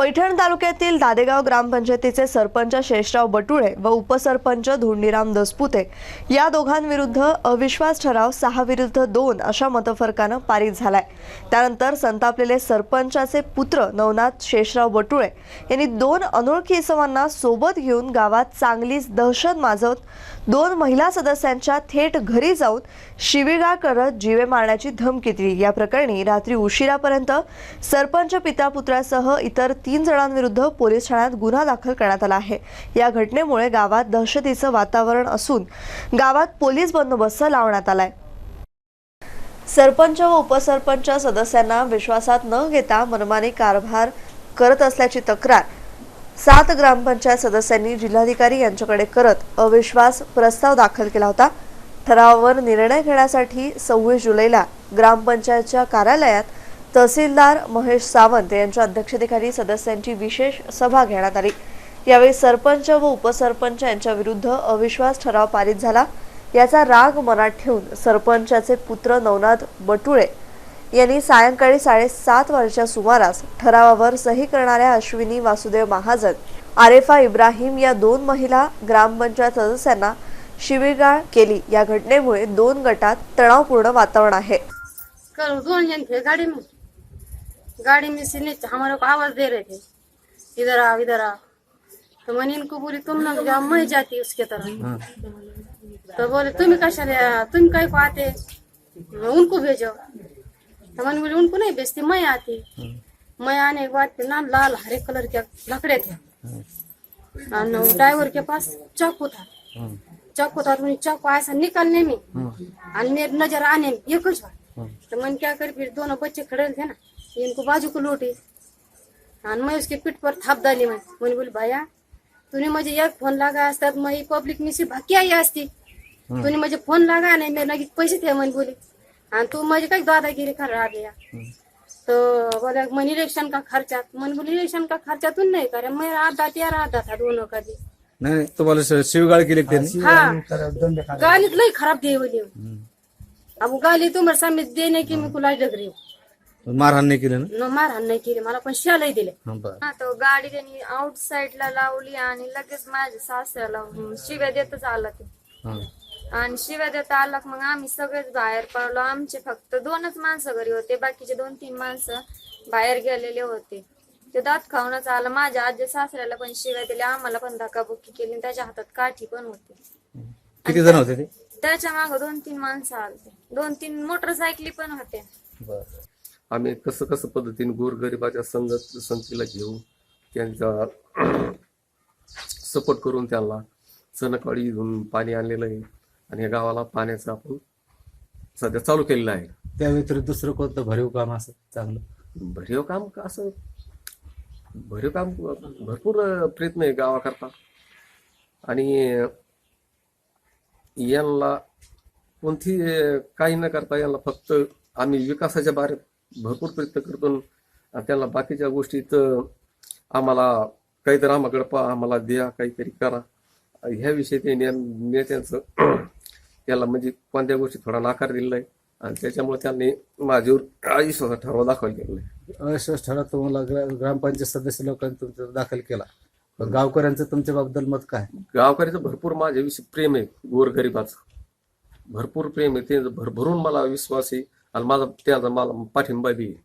पैठण तालुक्यातील दादेगाव ग्रामपंचायतीचे सरपंच शेषराव बटुळे व उपसरपंच धोंडीराम दसपुते या दोघांविरुद्ध अविश्वास ठराव सहा विरुद्ध दोन अशा मतफरकानं पारित झालाय. त्यानंतर संतापलेले सरपंचाचे पुत्र नवनाथ शेषराव बटुळे यांनी दोन अनोळखी इसमांना सोबत घेऊन गावात चांगलीच दहशत माजवत दोन महिला सदस्यांच्या थेट घरी जाऊन शिवीगाळ करत जीवे मारण्याची धमकी दिली. या प्रकरणी रात्री उशिरापर्यंत सरपंच पिता पुत्रासह इतर तीन जणांविरुद्ध पोलीस ठाण्यात गुन्हा दाखल करण्यात आला आहे. या घटनेमुळे गावात दहशतीचं वातावरण असून गावात पोलीस बंदोबस्त लावण्यात आलाय. सरपंच व उपसरपंच सदस्यांना विश्वासात न घेता मनमानी कारभार करत असल्याची तक्रार सात ग्रामपंचायत सदस्यांनी जिल्हाधिकारी यांच्याकडे करत अविश्वास प्रस्ताव दाखल केला होता. ठरावावर निर्णय घेण्यासाठी सव्वीस जुलैला ग्रामपंचायतच्या कार्यालयात तहसीलदार महेश सावंत यांच्या अध्यक्षतेखाली सदस्यांची विशेष सभा घेण्यात आली. यावेळी सरपंच व उपसरपंच यांच्या विरुद्ध अविश्वास ठराव पारित झाला. याचा राग मनात ठेवून सरपंचाचे पुत्र नवनाथ बटुळे यांनी सायंकाळी साडेसात वाजेच्या सुमारास ठरावावर सही करणाऱ्या अश्विनी वासुदेव महाजन आरेफा इब्राहिम या दोन महिला ग्रामपंचायत सदस्यांना शिवीगाळ केली. या घटनेमुळे दोन गटात तणावपूर्ण वातावरण आहे. गाड़ी में से नीचे हमारे को आवाज़ दे रहे थे। इधर आओ इधर आओ तो मैंने इनको बोली तुम ना जाओ मैं जाती उसके तरफ़। तो बोले तुम कैसा तुम कहीं को आते? उनको भेजो। तो मैंने बोली उनको नहीं भेजती मैं आती। मैं आने के बाद फिर ना लाल हरे कलर के लकड़े थे। ड्राइवर के पास चाकू था। चाकू था तो मैंने चाकू ऐसा निकलने में और मेरे नज़र आने में एक बार तो मैंने क्या कर फिर दोनों बच्चे खड़े थे ना इनको बाजू को लूटी। और मैं उसके पीठ पर थाप डाली मैं। मैंने बोली भैया तूने मुझे एक फ़ोन लगा असता तर मैं पब्लिक में से भागी आई असती तूने मुझे फ़ोन लगा नहीं मेरे लगे पैसे थे मैंने बोली। आणि तू माझी काही दादागिरी करा गया तो बोला मैं इलेक्शन का खर्चा मैंने बोली इलेक्शन का खर्चा तू नहीं करे मेरा आधा तेरा आधा था दोनों का भी। नाही तुम्हाला शिवगाळ केली का त्यांनी हाँ गाली तो नहीं खराब दी बोली। अब गाली तुम्हारे सामने देने की मैं कुलाई लग रही हूँ। मारहाण नाही केली ना? न मारहाण नाही केली मला पण शालही दिले. हा, बरं. हा तो गाडी त्यांनी आउट साईडला लावली आणि लगेच माझ्या सासऱ्याला शिव्या देतच आला ते. हा. आणि शिव्या देता आला मग आम्ही सगळेच बाहेर पडलो. आमचे फक्त दोनच माणसं घरी होते बाकीचे दोन तीन माणसं बाहेर गेलेले होते. ते दात खाऊनच आलं. माझ्या आजी सासऱ्याला पण शिव्या दिल्या. आम्हाला पण धकाबुक्की केली. आणि त्याच्या हातात काठी पण होती. किती जण होते ते? त्याच्यामागे दोन तीन माणसं आलते. दोन तीन मोटरसायकली पण होते बरं. आम्ही कसं कसं पद्धतीने गोरगरिबाच्या संगत संगतीला घेऊन त्यांचा सपोर्ट करून त्यांना सणकवाडी इथून पाणी आणलेलं आहे. आणि या गावाला पाण्याचं आपण सध्या चालू केलेलं आहे. त्या व्यतिरिक्त दुसरं कोणतं भरीव काम असं चांगलं? भरीव काम का असं? भरीव काम भरपूर प्रयत्न आहे गावाकरता. आणि यांना कोणती काही न करता यांना फक्त आम्ही विकासाच्या बारेत भरपूर प्रयत्न करतो. त्यांना बाकीच्या गोष्टीत आम्हाला काहीतरी आम्हाकडे पहा आम्हाला द्या काहीतरी करा. ह्याविषयी ते नेत्यांचं त्याला म्हणजे कोणत्या गोष्टी थोडा नाकार दिलेला आहे. आणि त्याच्यामुळे त्यांनी माझ्यावर आयुष्याचा ठराव दाखल केलेला आहे. अविश्वास ठराव तुम्हाला ग्रा- ग्रामपंचायत सदस्य लोकांनी तुमचं दाखल केला. पण गावकऱ्यांचं तुमच्याबद्दल मत काय? गावकऱ्याचं भरपूर माझ्याविषयी प्रेम आहे गोरगरिबाचं. भरपूर प्रेम आहे ते भरभरून मला विश्वास आहे. आणि माझा त्याचा मला पाठिंबा बी आहे.